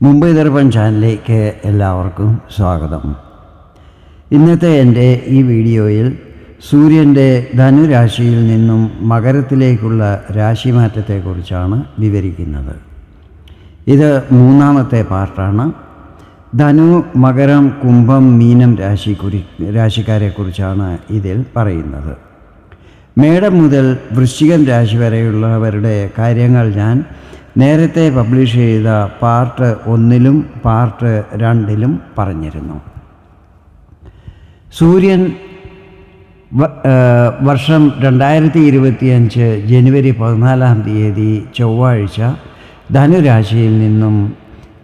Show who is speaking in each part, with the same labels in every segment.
Speaker 1: മുംബൈ ദർപ്പൺ ചാനലിലേക്ക് എല്ലാവർക്കും സ്വാഗതം. ഇന്നത്തെ എന്റെ ഈ വീഡിയോയിൽ സൂര്യന്റെ ധനുരാശിയിൽ നിന്നും മകരത്തിലേക്കുള്ള രാശിമാറ്റത്തെക്കുറിച്ചാണ് വിവരിക്കുന്നത്. ഇത് മൂന്നാമത്തെ പാർട്ടാണ്. ധനു മകരം കുംഭം മീനം രാശി കുറി രാശിക്കാരെക്കുറിച്ചാണ് ഇതിൽ പറയുന്നത്. മേടം മുതൽ വൃശ്ചികം രാശി വരെയുള്ളവരുടെ കാര്യങ്ങൾ ഞാൻ നേരത്തെ പബ്ലിഷ് ചെയ്ത പാർട്ട് ഒന്നിലും പാർട്ട് രണ്ടിലും പറഞ്ഞിരുന്നു. സൂര്യൻ വർഷം രണ്ടായിരത്തി ഇരുപത്തിയഞ്ച് ജനുവരി പതിനാലാം തീയതി ചൊവ്വാഴ്ച ധനുരാശിയിൽ നിന്നും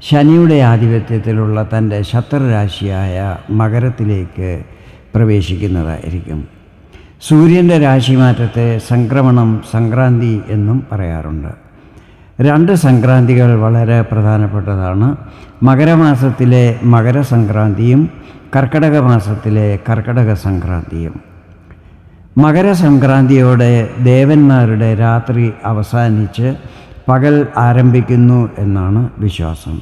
Speaker 1: ശനിയുടെ ആധിപത്യത്തിലുള്ള തന്റെ ശത്രുരാശിയായ മകരത്തിലേക്ക് പ്രവേശിക്കുന്നതായിരിക്കും. സൂര്യന്റെ രാശിമാറ്റത്തെ സംക്രമണം സംക്രാന്തി എന്നും പറയാറുണ്ട്. രണ്ട് സംക്രാന്തികൾ വളരെ പ്രധാനപ്പെട്ടതാണ്. മകരമാസത്തിലെ മകരസംക്രാന്തിയും കർക്കടക മാസത്തിലെ കർക്കടക സംക്രാന്തിയും. മകരസംക്രാന്തിയോടെ ദേവന്മാരുടെ രാത്രി അവസാനിച്ച് പകൽ ആരംഭിക്കുന്നു എന്നാണ് വിശ്വാസം.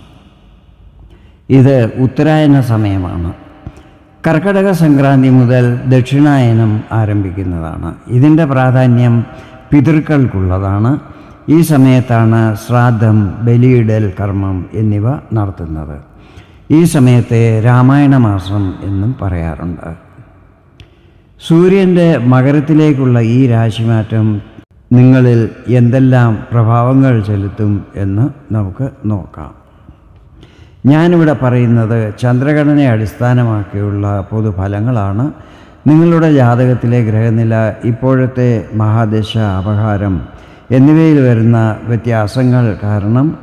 Speaker 1: ഇത് ഉത്തരായന സമയമാണ്. കർക്കടക സംക്രാന്തി മുതൽ ദക്ഷിണായനം ആരംഭിക്കുന്നതാണ്. ഇതിന്റെ പ്രാധാന്യം പിതൃക്കൾക്കുള്ളതാണ്. ഈ സമയത്താണ് ശ്രാദ്ധം ബലിയിടൽ കർമ്മം എന്നിവ നടത്തുന്നത്. ഈ സമയത്തെ രാമായണ മാസം എന്നും പറയാറുണ്ട്. സൂര്യന്റെ മകരത്തിലേക്കുള്ള ഈ രാശിമാറ്റം നിങ്ങളിൽ എന്തെല്ലാം പ്രഭാവങ്ങൾ ചെലുത്തും എന്ന് നമുക്ക് നോക്കാം. ഞാനിവിടെ പറയുന്നത് ചന്ദ്രഘടനയെ അടിസ്ഥാനമാക്കിയുള്ള പൊതുഫലങ്ങളാണ്. നിങ്ങളുടെ ജാതകത്തിലെ ഗ്രഹനില ഇപ്പോഴത്തെ മഹാദശ അപഹാരം എന്നിവയിൽ വരുന്ന വ്യത്യാസങ്ങൾ കാരണം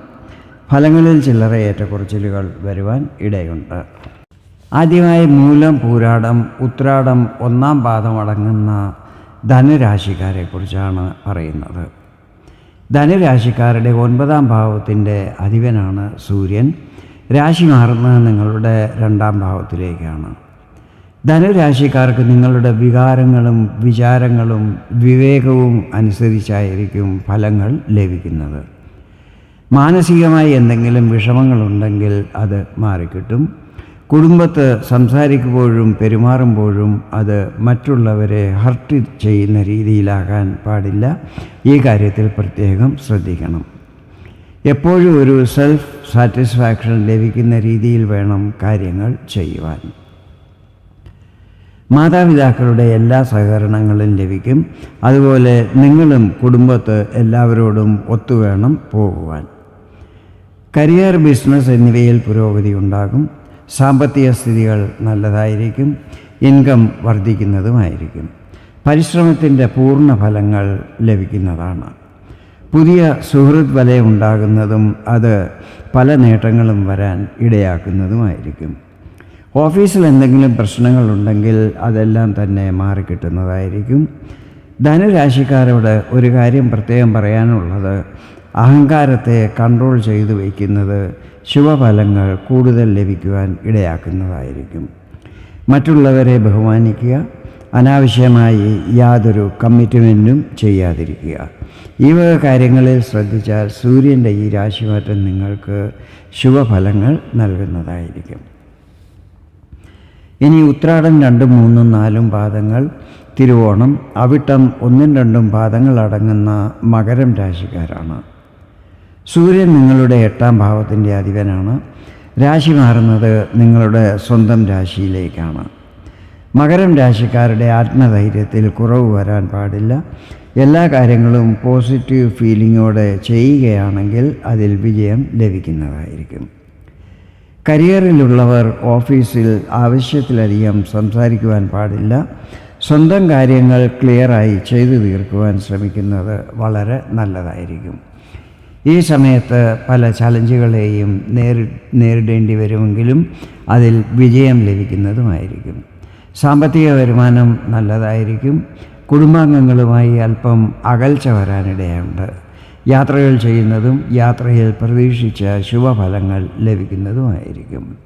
Speaker 1: ഫലങ്ങളിൽ ചില്ലറ ഏറ്റക്കുറച്ചിലുകൾ വരുവാൻ ഇടയുണ്ട്. ആദ്യമായി മൂലം പൂരാടം ഉത്രാടം ഒന്നാം പാദം അടങ്ങുന്ന ധനുരാശിക്കാരെക്കുറിച്ചാണ് പറയുന്നത്. ധനുരാശിക്കാരുടെ ഒൻപതാം ഭാവത്തിന്റെ അധിപനാണ് സൂര്യൻ. രാശി മാറുന്നത് നിങ്ങളുടെ രണ്ടാം ഭാവത്തിലേക്കാണ്. ധനുരാശിക്കാർക്ക് നിങ്ങളുടെ വികാരങ്ങളും വിചാരങ്ങളും വിവേകവും അനുസരിച്ചായിരിക്കും ഫലങ്ങൾ ലഭിക്കുന്നത്. മാനസികമായി എന്തെങ്കിലും വിഷമങ്ങളുണ്ടെങ്കിൽ അത് മാറിക്കിട്ടും. കുടുംബത്ത് സംസാരിക്കുമ്പോഴും പെരുമാറുമ്പോഴും അത് മറ്റുള്ളവരെ ഹർട്ട് ചെയ്യുന്ന രീതിയിലാകാൻ പാടില്ല. ഈ കാര്യത്തിൽ പ്രത്യേകം ശ്രദ്ധിക്കണം. എപ്പോഴും ഒരു സെൽഫ് സാറ്റിസ്ഫാക്ഷൻ ലഭിക്കുന്ന രീതിയിൽ വേണം കാര്യങ്ങൾ ചെയ്യുവാൻ. മാതാപിതാക്കളുടെ എല്ലാ സഹകരണങ്ങളും ലഭിക്കും. അതുപോലെ നിങ്ങളും കുടുംബത്ത് എല്ലാവരോടും ഒത്തുവേണം പോകുവാൻ. കരിയർ ബിസിനസ് എന്നിവയിൽ പുരോഗതി ഉണ്ടാകും. സാമ്പത്തിക സ്ഥിതികൾ നല്ലതായിരിക്കും. ഇൻകം വർദ്ധിക്കുന്നതുമായിരിക്കും. പരിശ്രമത്തിന്റെ പൂർണ ഫലങ്ങൾ ലഭിക്കുന്നതാണ്. പുതിയ സുഹൃത് വലയം ഉണ്ടാകുന്നതും അത് പല നേട്ടങ്ങളും വരാൻ ഇടയാക്കുന്നതുമായിരിക്കും. ഓഫീസിൽ എന്തെങ്കിലും പ്രശ്നങ്ങളുണ്ടെങ്കിൽ അതെല്ലാം തന്നെ മാറിക്കിട്ടുന്നതായിരിക്കും ധനുരാശിക്കാരോട് ഒരു കാര്യം പ്രത്യേകം പറയാനുള്ളത്. അഹങ്കാരത്തെ കൺട്രോൾ ചെയ്തു വയ്ക്കുന്നത് ശുഭഫലങ്ങൾ കൂടുതൽ ലഭിക്കുവാൻ ഇടയാക്കുന്നതായിരിക്കും. മറ്റുള്ളവരെ ബഹുമാനിക്കുക. അനാവശ്യമായി യാതൊരു കമ്മിറ്റ്മെന്റും ചെയ്യാതിരിക്കുക. ഈ വക കാര്യങ്ങളിൽ ശ്രദ്ധിച്ചാൽ സൂര്യന്റെ ഈ രാശിമാറ്റം നിങ്ങൾക്ക് ശുഭഫലങ്ങൾ നൽകുന്നതായിരിക്കും. ഇനി ഉത്രാടം രണ്ടും മൂന്നും നാലും പാദങ്ങൾ തിരുവോണം അവിട്ടം ഒന്നും രണ്ടും പാദങ്ങൾ അടങ്ങുന്ന മകരം രാശിക്കാരാണ്. സൂര്യൻ നിങ്ങളുടെ എട്ടാം ഭാവത്തിന്റെ അധിപനാണ്. രാശി മാറുന്നത് നിങ്ങളുടെ സ്വന്തം രാശിയിലേക്കാണ്. മകരം രാശിക്കാരുടെ ആത്മധൈര്യത്തിൽ കുറവ് വരാൻ പാടില്ല. എല്ലാ കാര്യങ്ങളും പോസിറ്റീവ് ഫീലിങ്ങോടെ ചെയ്യുകയാണെങ്കിൽ അതിൽ വിജയം ലഭിക്കുന്നതായിരിക്കും. കരിയറിലുള്ളവർ ഓഫീസിൽ ആവശ്യത്തിലധികം സംസാരിക്കുവാൻ പാടില്ല. സ്വന്തം കാര്യങ്ങൾ ക്ലിയറായി ചെയ്തു തീർക്കുവാൻ ശ്രമിക്കുന്നത് വളരെ നല്ലതായിരിക്കും. ഈ സമയത്ത് പല ചലഞ്ചുകളെയും നേരി നേരിടേണ്ടി വരുമെങ്കിലും അതിൽ വിജയം ലഭിക്കുന്നതുമായിരിക്കും. സാമ്പത്തിക വരുമാനം നല്ലതായിരിക്കും. കുടുംബാംഗങ്ങളുമായി അല്പം അകൽച്ച വരാനിടയുണ്ട്. യാത്രകൾ ചെയ്യുന്നതും യാത്രയിൽ പ്രതീക്ഷിച്ച ശുഭഫലങ്ങൾ ലഭിക്കുന്നതുമായിരിക്കും.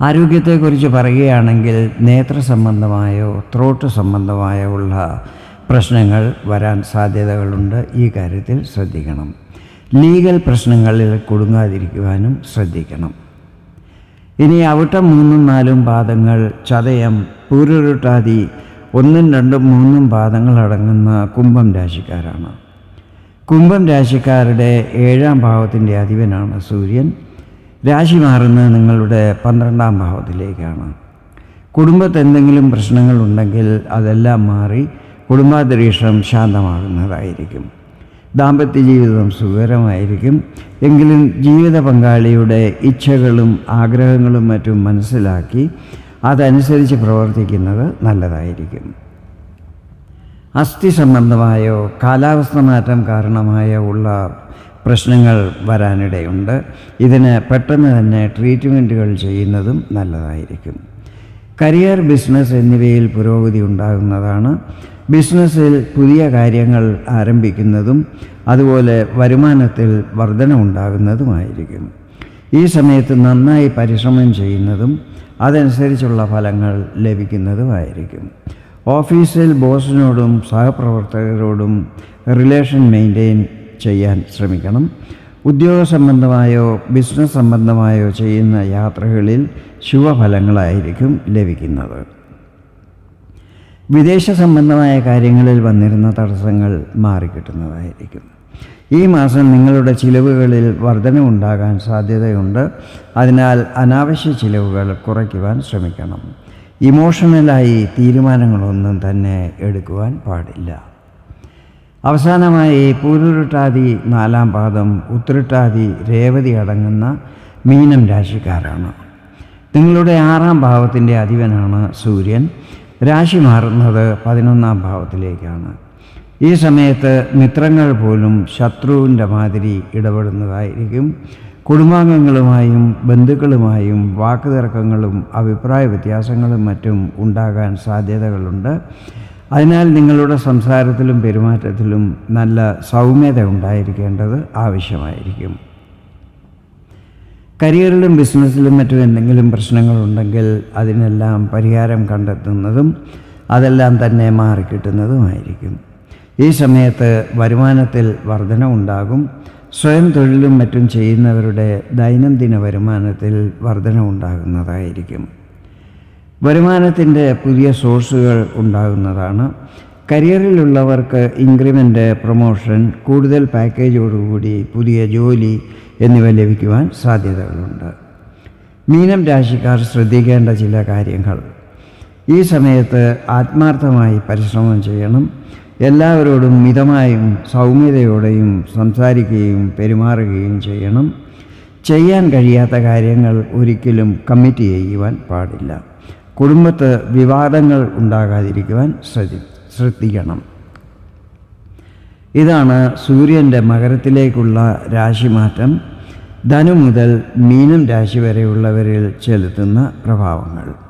Speaker 1: ആരോഗ്യത്തെക്കുറിച്ച് പറയുകയാണെങ്കിൽ നേത്ര സംബന്ധമായോ ത്രോട്ട് സംബന്ധമായോ ഉള്ള പ്രശ്നങ്ങൾ വരാൻ സാധ്യതകളുണ്ട്. ഈ കാര്യത്തിൽ ശ്രദ്ധിക്കണം. ലീഗൽ പ്രശ്നങ്ങളിൽ കുടുങ്ങാതിരിക്കുവാനും ശ്രദ്ധിക്കണം. ഇനി അവിട്ടം മൂന്നും നാലും പാദങ്ങൾ ചതയം പൂരുരുട്ടാതി ഒന്നും രണ്ടും മൂന്നും പാദങ്ങൾ അടങ്ങുന്ന കുംഭം രാശിക്കാരാണ്. കുംഭം രാശിക്കാരുടെ ഏഴാം ഭാവത്തിന്റെ അധിപനാണ് സൂര്യൻ. രാശി മാറുന്നത് നിങ്ങളുടെ പന്ത്രണ്ടാം ഭാവത്തിലേക്കാണ്. കുടുംബത്ത് എന്തെങ്കിലും പ്രശ്നങ്ങളുണ്ടെങ്കിൽ അതെല്ലാം മാറി കുടുംബാന്തരീക്ഷം ശാന്തമാകുന്നതായിരിക്കും. ദാമ്പത്യ ജീവിതം സുഖകരമായിരിക്കും. എങ്കിലും ജീവിത പങ്കാളിയുടെ ഇച്ഛകളും ആഗ്രഹങ്ങളും മറ്റും മനസ്സിലാക്കി അതനുസരിച്ച് പ്രവർത്തിക്കുന്നത് നല്ലതായിരിക്കും. അസ്ഥി സംബന്ധമായോ കാലാവസ്ഥ മാറ്റം കാരണമായോ ഉള്ള പ്രശ്നങ്ങൾ വരാനിടയുണ്ട്. ഇതിന് പെട്ടെന്ന് തന്നെ ട്രീറ്റ്മെന്റുകൾ ചെയ്യുന്നതും നല്ലതായിരിക്കും. കരിയർ ബിസിനസ് എന്നിവയിൽ പുരോഗതി ഉണ്ടാകുന്നതാണ്. ബിസിനസ്സിൽ പുതിയ കാര്യങ്ങൾ ആരംഭിക്കുന്നതും അതുപോലെ വരുമാനത്തിൽ വർധന ഉണ്ടാകുന്നതുമായിരിക്കും. ഈ സമയത്ത് നന്നായി പരിശ്രമം ചെയ്യുന്നതും അതനുസരിച്ചുള്ള ഫലങ്ങൾ ലഭിക്കുന്നതുമായിരിക്കും. ഓഫീസിൽ ബോസിനോടും സഹപ്രവർത്തകരോടും റിലേഷൻ മെയിന്റെയിൻ ചെയ്യാൻ ശ്രമിക്കണം. ഉദ്യോഗ സംബന്ധമായോ ബിസിനസ് സംബന്ധമായോ ചെയ്യുന്ന യാത്രകളിൽ ശുഭഫലങ്ങളായിരിക്കും ലഭിക്കുന്നത്. വിദേശ സംബന്ധമായ കാര്യങ്ങളിൽ വന്നിരുന്ന തടസ്സങ്ങൾ മാറിക്കിട്ടുന്നതായിരിക്കും. ഈ മാസം നിങ്ങളുടെ ചിലവുകളിൽ വർധനവുണ്ടാകാൻ സാധ്യതയുണ്ട്. അതിനാൽ അനാവശ്യ ചിലവുകൾ കുറയ്ക്കുവാൻ ശ്രമിക്കണം. ഇമോഷണലായി തീരുമാനങ്ങളൊന്നും തന്നെ എടുക്കുവാൻ പാടില്ല. അവസാനമായി പൂരുരുട്ടാതി നാലാം പാദം ഉത്രട്ടാതി രേവതി അടങ്ങുന്ന മീനം രാശിക്കാരാണ്. നിങ്ങളുടെ ആറാം ഭാവത്തിന്റെ അധിപനാണ് സൂര്യൻ. രാശി മാറുന്നത് പതിനൊന്നാം ഭാവത്തിലേക്കാണ്. ഈ സമയത്ത് മിത്രങ്ങൾ പോലും ശത്രുവിന്റെ മാതിരി ഇടപെടുന്നതായിരിക്കും കുടുംബാംഗങ്ങളുമായും ബന്ധുക്കളുമായും വാക്കുതർക്കങ്ങളും അഭിപ്രായ വ്യത്യാസങ്ങളും മറ്റും ഉണ്ടാകാൻ സാധ്യതകളുണ്ട്. അതിനാൽ നിങ്ങളുടെ സംസാരത്തിലും പെരുമാറ്റത്തിലും നല്ല സൗമ്യത ഉണ്ടായിരിക്കേണ്ടത് ആവശ്യമായിരിക്കും. കരിയറിലും ബിസിനസ്സിലും മറ്റും എന്തെങ്കിലും പ്രശ്നങ്ങളുണ്ടെങ്കിൽ അതിനെല്ലാം പരിഹാരം കണ്ടെത്തുന്നതും അതെല്ലാം തന്നെ മാറിക്കിട്ടുന്നതുമായിരിക്കും. ഈ സമയത്ത് വരുമാനത്തിൽ വർധന ഉണ്ടാകും സ്വയം തൊഴിലും മറ്റും ചെയ്യുന്നവരുടെ ദൈനംദിന വരുമാനത്തിൽ വർധനവുണ്ടാകുന്നതായിരിക്കും. വരുമാനത്തിന്റെ പുതിയ സോഴ്സുകൾ ഉണ്ടാകുന്നതാണ്. കരിയറിലുള്ളവർക്ക് ഇൻക്രിമെന്റ് പ്രൊമോഷൻ കൂടുതൽ പാക്കേജോടുകൂടി പുതിയ ജോലി എന്നിവ ലഭിക്കുവാൻ സാധ്യതകളുണ്ട്. മീനം രാശിക്കാർ ശ്രദ്ധിക്കേണ്ട ചില കാര്യങ്ങൾ. ഈ സമയത്ത് ആത്മാർത്ഥമായി പരിശ്രമം ചെയ്യണം. എല്ലാവരോടും മിതമായും സൗമ്യതയോടെയും സംസാരിക്കുകയും പെരുമാറുകയും ചെയ്യണം. ചെയ്യാൻ കഴിയാത്ത കാര്യങ്ങൾ ഒരിക്കലും കമ്മിറ്റ് ചെയ്യുവാൻ പാടില്ല. കുടുംബത്ത് വിവാദങ്ങൾ ഉണ്ടാകാതിരിക്കുവാൻ ശ്രദ്ധി ശ്രദ്ധിക്കണം. ഇതാണ് സൂര്യന്റെ മകരത്തിലേക്കുള്ള രാശിമാറ്റം. ധനു മുതൽ മീനം രാശി വരെയുള്ളവരിൽ ചെലുത്തുന്ന പ്രഭാവങ്ങൾ.